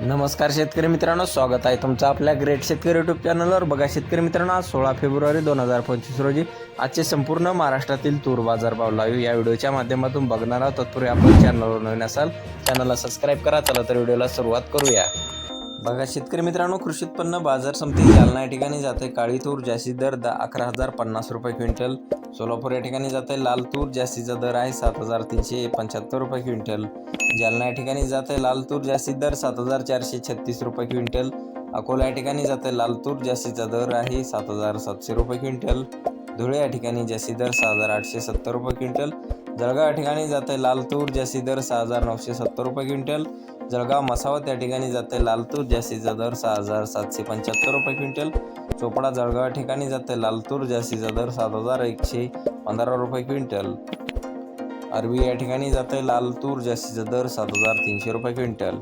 नमस्कार शेतकरी मित्रांनो स्वागत आहे तुमचं आपल्या ग्रेट शेतकरी युट्यूब चॅनलवर बघा शेतकरी मित्रांनो आज सोळा फेब्रुवारी दोन हजार पंचवीस रोजी आजचे संपूर्ण महाराष्ट्रातील तूर बाजार भाव लाईव्ह या व्हिडिओच्या माध्यमातून बघणार आहोत. तत्पूर्वी आपण चॅनलवर नवीन असाल चॅनलला सबस्क्राईब करा. चला तर व्हिडिओला सुरुवात करूया. बघा शेतकरी मित्रांनो कृषी उत्पन्न बाजार समिती जालना या ठिकाणी जाते. काळी तूर जास्तीत दर द अकरा हजार पन्नास रुपये क्विंटल. सोलापूर या ठिकाणी जाते. लाल तूर जास्तीचा दर आहे सात हजार तीनशे पंच्याहत्तर रुपये क्विंटल. जालना या ठिकाणी जाते. लाल तूर जास्तीत दर सात हजार चारशे छत्तीस रुपये क्विंटल. अकोला या ठिकाणी जाते. लाल तूर जास्तीचा दर आहे सात हजार सातशे रुपये क्विंटल. धुळे या ठिकाणी जास्ती दर सात हजार आठशे सत्तर रुपये क्विंटल. जळगाव या ठिकाणी जाते लाल तूर जास्ती दर सहा हजार नऊशे सत्तर रुपये क्विंटल. जळगाव मसावत या ठिकाणी जाते लाल तूर जास्तीचा दर सहा हजार सातशे पंच्याहत्तर रुपये क्विंटल. चोपडा जळगाव या ठिकाणी जाते लाल तूर जास्तीचा दर सात हजार एकशे पंधरा रुपये क्विंटल. अरबी या ठिकाणी जाते लाल तूर जास्तीचा दर सात हजार तीनशे रुपये क्विंटल.